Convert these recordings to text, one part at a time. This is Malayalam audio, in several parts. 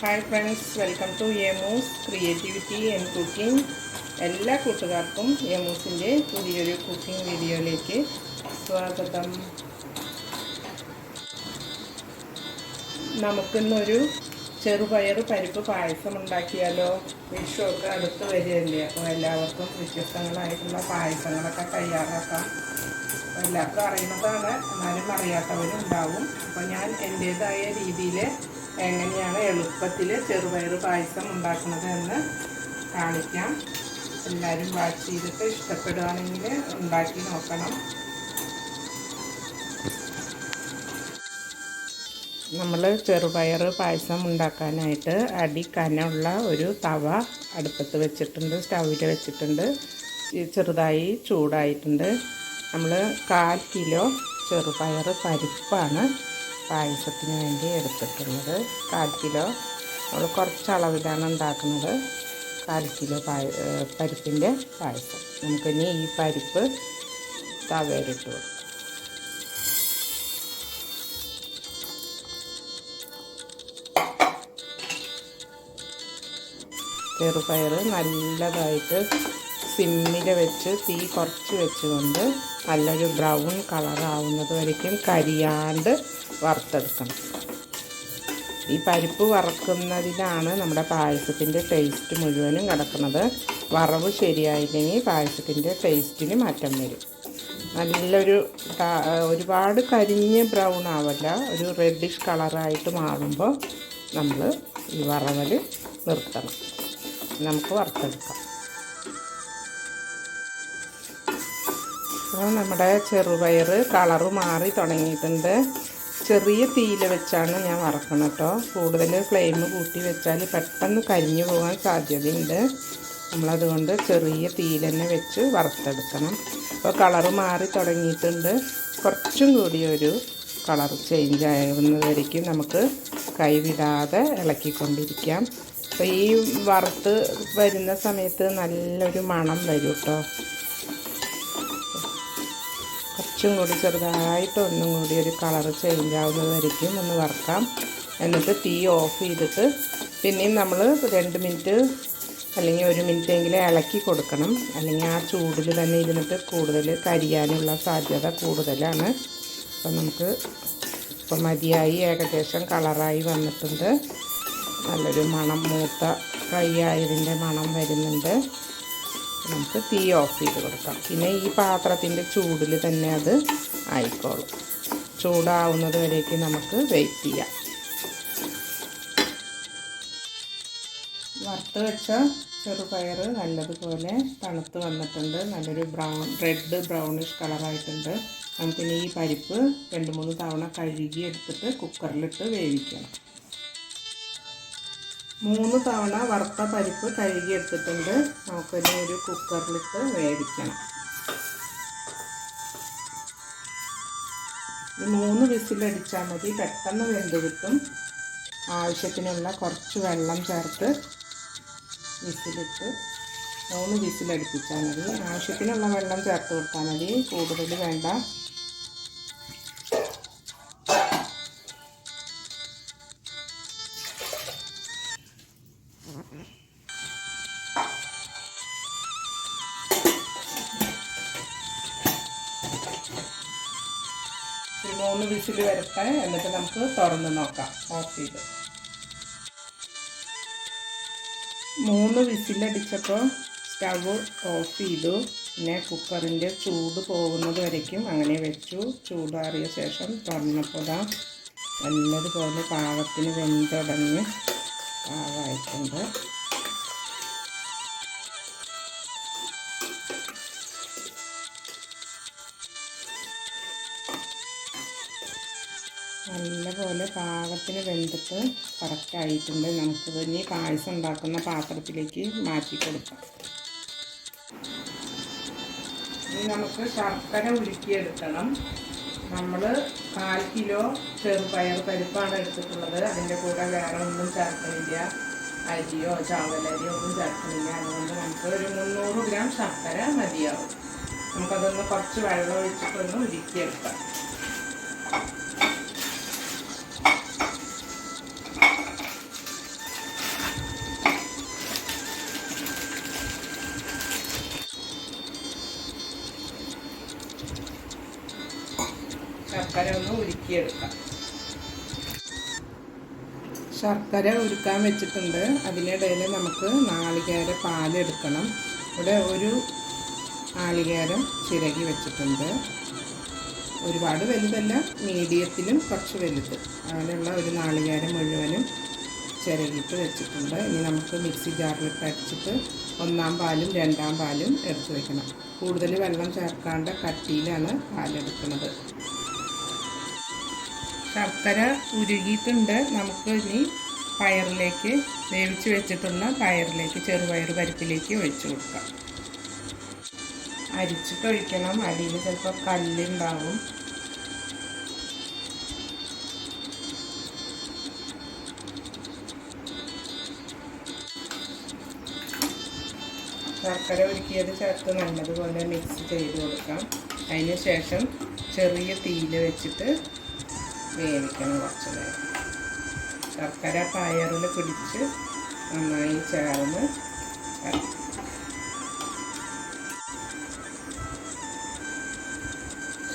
ഹായ് ഫ്രണ്ട്സ് വെൽക്കം ടു യമൂസ് ക്രിയേറ്റിവിറ്റി ആൻഡ് കുക്കിംഗ് എല്ലാ കൂട്ടുകാർക്കും യമൂസിന്റെ പുതിയൊരു കുക്കിംഗ് വീഡിയോയിലേക്ക് സ്വാഗതം. നമുക്കിന്നൊരു ചെറുപയർ പരിപ്പ് പായസം ഉണ്ടാക്കിയാലോ വിഷുവൊക്കെ അടുത്ത് വരികയല്ലേ? അപ്പോൾ എല്ലാവർക്കും വ്യത്യസ്തങ്ങളായിട്ടുള്ള പായസങ്ങളൊക്കെ തയ്യാറാക്കാം. എല്ലാവർക്കും അറിയുന്നതാണ് എന്നാലും അറിയാത്തവരും ഉണ്ടാവും അപ്പോൾ ഞാൻ എന്റേതായ രീതിയിൽ എങ്ങനെയാണ് എളുപ്പത്തിൽ ചെറുപയർ പായസം ഉണ്ടാക്കുന്നത് എന്ന് കാണിക്കാം. എല്ലാവരും വാച്ച് ചെയ്തിട്ട് ഇഷ്ടപ്പെടുകയാണെങ്കിൽ ഉണ്ടാക്കി നോക്കണം. നമ്മൾ ചെറുപയർ പായസം ഉണ്ടാക്കാനായിട്ട് അടി കനമുള്ള ഒരു തവ അടുപ്പത്ത് വെച്ചിട്ടുണ്ട് സ്റ്റൗവിൽ വെച്ചിട്ടുണ്ട്. ചെറുതായി ചൂടായിട്ടുണ്ട്. നമ്മൾ കാൽ കിലോ ചെറുപയർ പരിപ്പാണ് പായസത്തിന് വേണ്ടി എടുത്തിട്ടുള്ളത് കാൽ കിലോ. നമ്മൾ കുറച്ച് അളവിലാണ് ഉണ്ടാക്കുന്നത്. കാൽ കിലോ പായ പരിപ്പിന്റെ പായസം. നമുക്കിനി ഈ പരിപ്പ് തവേരിട്ട് കൊടുക്കാം. ചെറുപയർ നല്ലതായിട്ട് സിമ്മിൽ വെച്ച് തീ കുറച്ച് വെച്ചുകൊണ്ട് നല്ലൊരു ബ്രൗൺ കളറാവുന്നത് വരയ്ക്കും. കരിയാണ്ട് വറുത്തെടുക്കണം. ഈ പരിപ്പ് വറക്കുന്നതിലാണ് നമ്മുടെ പായസത്തിന്റെ ടേസ്റ്റ് മുഴുവനും കിടക്കുന്നത്. വറവ് ശരിയായില്ലെങ്കിൽ പായസത്തിന്റെ ടേസ്റ്റിന് മാറ്റം വരും. നല്ലൊരു ഒരുപാട് കരിഞ്ഞ് ബ്രൗൺ ആവല്ല. ഒരു റെഡിഷ് കളറായിട്ട് മാറുമ്പോൾ നമ്മൾ ഈ വറവൽ നിർത്തണം. നമുക്ക് വറുത്തെടുക്കാം. അപ്പോൾ നമ്മുടെ ചെറുപയർ കളറ് മാറി തുടങ്ങിയിട്ടുണ്ട്. ചെറിയ തീയിൽ വെച്ചാണ് ഞാൻ വറക്കണം കേട്ടോ. കൂടുതൽ ഫ്ലെയിം കൂട്ടി വെച്ചാൽ പെട്ടെന്ന് കരിഞ്ഞു പോകാൻ സാധ്യതയുണ്ട്. നമ്മളതുകൊണ്ട് ചെറിയ തീയിൽ തന്നെ വെച്ച് വറുത്തെടുക്കണം. അപ്പോൾ കളറ് മാറി തുടങ്ങിയിട്ടുണ്ട്. കുറച്ചും കൂടി ഒരു കളർ ചേഞ്ച് ആകുന്നതായിരിക്കും നമുക്ക് കൈവിടാതെ ഇളക്കിക്കൊണ്ടിരിക്കാം. അപ്പോൾ ഈ വറുത്ത് വരുന്ന സമയത്ത് നല്ലൊരു മണം വരും കേട്ടോ. കുറച്ചും കൂടി ചെറുതായിട്ട് ഒന്നും കൂടി ഒരു കളർ ചേഞ്ച് ആവുന്നതായിരിക്കും. ഒന്ന് വറുക്കാം. എന്നിട്ട് തീ ഓഫ് ചെയ്തിട്ട് പിന്നെയും നമ്മൾ രണ്ട് മിനിറ്റ് അല്ലെങ്കിൽ ഒരു മിനിറ്റ് എങ്കിലും ഇളക്കി കൊടുക്കണം. അല്ലെങ്കിൽ ആ ചൂടിൽ തന്നെ ഇരുന്നിട്ട് കൂടുതൽ കരിയാനുള്ള സാധ്യത കൂടുതലാണ്. അപ്പം നമുക്ക് ഇപ്പം മതിയായി ഏകദേശം കളറായി വന്നിട്ടുണ്ട്. നല്ലൊരു മണം മൂത്ത ഫ്രൈ ആയതിന്റെ മണം വരുന്നുണ്ട്. നമുക്ക് തീ ഓഫ് ചെയ്ത് കൊടുക്കാം. പിന്നെ ഈ പാത്രത്തിന്റെ ചൂടിൽ തന്നെ അത് ആയിക്കോളും. ചൂടാവുന്നത് വരേക്ക് നമുക്ക് വെയിറ്റ് ചെയ്യാം. വറുത്ത് വെച്ച ചെറുപയർ നല്ലതുപോലെ തണുത്ത് വന്നിട്ടുണ്ട്. നല്ലൊരു ബ്രൗൺ റെഡ് ബ്രൗണിഷ് കളറായിട്ടുണ്ട് നമുക്കിനി ഈ പരിപ്പ് രണ്ട് മൂന്ന് തവണ കഴുകി എടുത്തിട്ട് കുക്കറിലിട്ട് വേവിക്കണം. മൂന്ന് തവണ വറുത്ത പരിപ്പ് കഴുകി എടുത്തിട്ടുണ്ട്. നമുക്കിനി ഒരു കുക്കറിലിട്ട് വേവിക്കണം. മൂന്ന് വിസിലടിച്ചാൽ മതി. പെട്ടെന്ന് വെന്ത് കിട്ടും. ആവശ്യത്തിനുള്ള കുറച്ച് വെള്ളം ചേർത്ത് വിസിലിട്ട് മൂന്ന് വിസിലടിപ്പിച്ചാൽ മതി. ആവശ്യത്തിനുള്ള വെള്ളം ചേർത്ത് കൊടുത്താൽ മതി. കൂടുതൽ വേണ്ട. മൂന്ന് വിസിൽ വരട്ടെ എന്നിട്ട് നമുക്ക് തുറന്ന് നോക്കാം. ഓഫ് ചെയ്ത്. മൂന്ന് വിസിലടിച്ചപ്പോൾ സ്റ്റവ് ഓഫ് ചെയ്തു. പിന്നെ കുക്കറിന്റെ ചൂട് പോകുന്നത് വരയ്ക്കും. അങ്ങനെ വെച്ചു. ചൂടാറിയ ശേഷം തുറന്നപ്പോൾ ഇതാ നല്ലതുപോലെ പാകത്തിന് വെന്തുടങ്ങി പാകമായിട്ടുണ്ട്. നല്ലപോലെ പാകത്തിന് വെന്തിട്ട് കറക്റ്റ് ആയിട്ടുണ്ട്. നമുക്ക് ഇനി പായസം ഉണ്ടാക്കുന്ന പാത്രത്തിലേക്ക് മാറ്റി കൊടുക്കാം. ഇനി നമുക്ക് ശർക്കര ഉരുക്കിയെടുക്കണം. നമ്മൾ കാൽ കിലോ ചെറുപയർ പരിപ്പാണ് എടുത്തിട്ടുള്ളത്. അതിന്റെ കൂടെ വേറെ ഒന്നും ചേർക്കണില്ല. അരിയോ ചാവലരിയോ ഒന്നും ചേർക്കണില്ല. അതുകൊണ്ട് നമുക്ക് ഒരു മുന്നൂറ് ഗ്രാം ശർക്കര മതിയാവും. നമുക്കതൊന്ന് കുറച്ച് വെള്ളം ഒഴിച്ചിട്ടൊന്ന് ഉരുക്കിയെടുക്കാം. ശർക്കര ഒന്ന് ഉരുക്കിയെടുക്കാം. ശർക്കര ഉരുക്കാൻ വെച്ചിട്ടുണ്ട്. അതിനിടയിൽ നമുക്ക് നാളികേര പാലെടുക്കണം. ഇവിടെ ഒരു നാളികേരം ചിരകി വെച്ചിട്ടുണ്ട്. ഒരുപാട് വലുതല്ല മീഡിയത്തിലും കുറച്ച് വലുത്. അങ്ങനെയുള്ള ഒരു നാളികേരം മുഴുവനും ചിരകിയിട്ട് വെച്ചിട്ടുണ്ട്. ഇനി നമുക്ക് മിക്സി ജാറിലിട്ട് അടിച്ചിട്ട് ഒന്നാം പാലും രണ്ടാം പാലും എടുത്ത് വെക്കണം. കൂടുതൽ വെള്ളം ചേർക്കാണ്ട് കട്ടിയിലാണ് പാലെടുക്കുന്നത്. ശർക്കര ഉരുകിയിട്ടുണ്ട്. നമുക്ക് ഇനി പയറിലേക്ക് വേവിച്ച് വെച്ചിട്ടുള്ള പയറിലേക്ക് ചെറുപയർ പരിപ്പിലേക്ക് ഒഴിച്ച് കൊടുക്കാം. അരിച്ചിട്ട് ഒഴിക്കണം. അടിയിൽ ചിലപ്പോൾ കല്ലുണ്ടാവും ശർക്കര ഉരുക്കിയത് ചേർത്ത് നല്ലതുപോലെ മിക്സ് ചെയ്ത് കൊടുക്കാം. അതിന് ശേഷം ചെറിയ തീയിൽ വെച്ചിട്ട് വേവിക്കണം കുറച്ച് നേരം. ശർക്കര പയറിൽ പിടിച്ച് നന്നായി ചേർന്ന്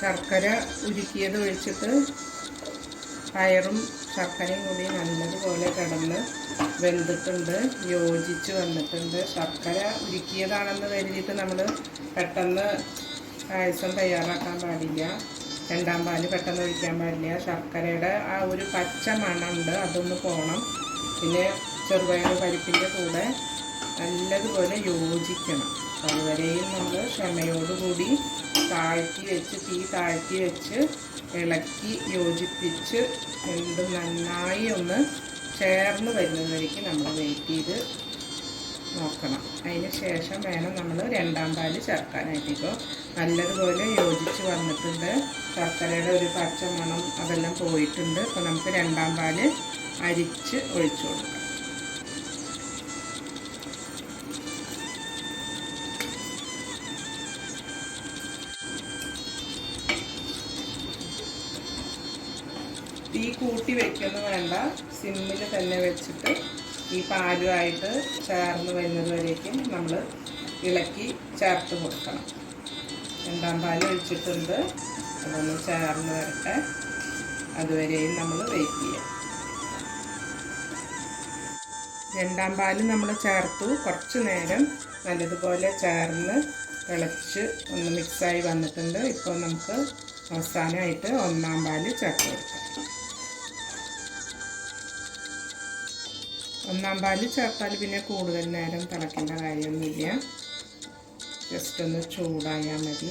ശർക്കര ഉരുക്കിയത് ഒഴിച്ചിട്ട് പയറും ശർക്കരയും കൂടി നല്ലതുപോലെ കിടന്ന് വെന്തിട്ടുണ്ട് യോജിച്ച് വന്നിട്ടുണ്ട്. ശർക്കര ഉരുക്കിയതാണെന്ന് കരുതിയിട്ട് നമ്മൾ പെട്ടെന്ന് പായസം തയ്യാറാക്കാൻ പാടില്ല. രണ്ടാം പാൽ പെട്ടെന്ന് ഒഴിക്കാൻ പാടില്ല. ശർക്കരയുടെ ആ ഒരു പച്ച മണമുണ്ട് അതൊന്ന് പോകണം പിന്നെ ചെറുപയർ പരിപ്പിന്റെ കൂടെ നല്ലതുപോലെ യോജിക്കണം. അതുവരെയും നമ്മൾ ക്ഷമയോടുകൂടി താഴ്ത്തി വെച്ച് തീ താഴ്ത്തി വെച്ച് ഇളക്കി യോജിപ്പിച്ച് രണ്ടും നന്നായി ഒന്ന് ചേർന്ന് വരുന്നതിലേക്ക് നമ്മൾ വെയിറ്റ് ചെയ്ത് നോക്കണം. അതിന് ശേഷം വേണം നമ്മൾ രണ്ടാം പാൽ ചേർക്കാനായിട്ട്. ഇപ്പോൾ നല്ലതുപോലെ യോജിച്ച് വന്നിട്ടുണ്ട്. ശർക്കരയുടെ ഒരു പച്ച മണം അതെല്ലാം പോയിട്ടുണ്ട്. അപ്പോൾ നമുക്ക് രണ്ടാം പാൽ അരിച്ച് ഒഴിച്ചു കൊടുക്കാം. തീ കൂട്ടി വെക്കുന്നു വേണ്ട. സിമ്മിൽ തന്നെ വെച്ചിട്ട് ഈ പാലുമായിട്ട് ചേർന്ന് വരുന്നത് വരേക്കും നമ്മൾ ഇളക്കി ചേർത്ത് കൊടുക്കണം. രണ്ടാം പാൽ ഒഴിച്ചിട്ടുണ്ട്. അതൊന്ന് ചേർന്ന് വരട്ടെ. അതുവരെയും നമ്മൾ വെയിറ്റ് ചെയ്യാം. രണ്ടാം പാൽ നമ്മൾ ചേർത്തു. കുറച്ച് നേരം നല്ലതുപോലെ ചേർന്ന് തിളച്ച് ഒന്ന് മിക്സായി വന്നിട്ടുണ്ട്. ഇപ്പോൾ നമുക്ക് അവസാനമായിട്ട് ഒന്നാം പാൽ ചേർത്ത് കൊടുക്കാം. ഒന്നാം പാൽ ചേർത്താൽ പിന്നെ കൂടുതൽ നേരം തിളക്കേണ്ട കാര്യമൊന്നുമില്ല. ജസ്റ്റ് ഒന്ന് ചൂടായാൽ മതി.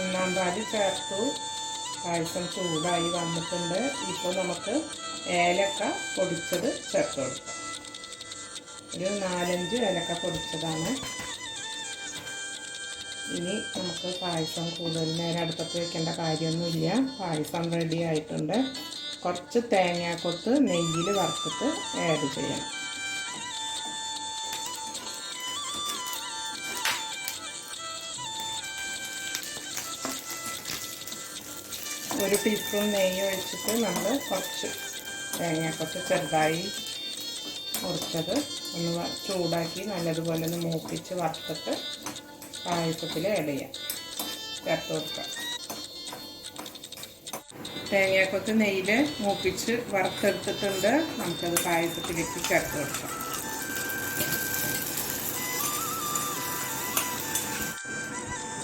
ഒന്നാം പാൽ ചേർത്തു. പായസം ചൂടായി വന്നിട്ടുണ്ട്. ഇപ്പോൾ നമുക്ക് ഏലക്ക പൊടിച്ചത് ചേർത്ത് കൊടുക്കാം. ഒരു നാലഞ്ച് ഏലക്ക പൊടിച്ചതാണ്. ഇനി നമുക്ക് പായസം കൂടുതൽ നേരം അടുപ്പത്ത് വെക്കേണ്ട കാര്യമൊന്നുമില്ല. പായസം റെഡി ആയിട്ടുണ്ട്. കുറച്ച് തേങ്ങാക്കൊത്ത് നെയ്യിൽ വറുത്തിട്ട് ആഡ് ചെയ്യണം. ഒരു ടീസ്പൂൺ നെയ്യ് ഒഴിച്ചിട്ട് നമ്മൾ കുറച്ച് തേങ്ങാക്കൊത്ത് ചെറുതായി മുറിച്ചത് ഒന്ന് ചൂടാക്കി നല്ലതുപോലെ ഒന്ന് മൂപ്പിച്ച് വറുത്തിട്ട് പായസത്തിൽ ആഡ് ചെയ്യാം. ചേർത്ത് കൊടുക്കാം. തേങ്ങയൊക്കെ നെയ്യിൽ മൂപ്പിച്ച് വറുത്തെടുത്തിട്ടുണ്ട്. നമുക്കത് പായസത്തിലേക്ക് ചേർത്ത് കൊടുക്കാം.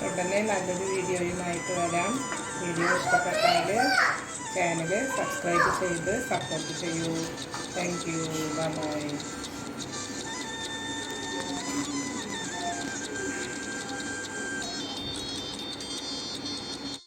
ഉടനെ നല്ലൊരു വീഡിയോയുമായിട്ട് വരാം. വീഡിയോ ഇഷ്ടപ്പെട്ടാൽ ചാനൽ സബ്സ്ക്രൈബ് ചെയ്ത് സപ്പോർട്ട് ചെയ്യൂ. Thank you bye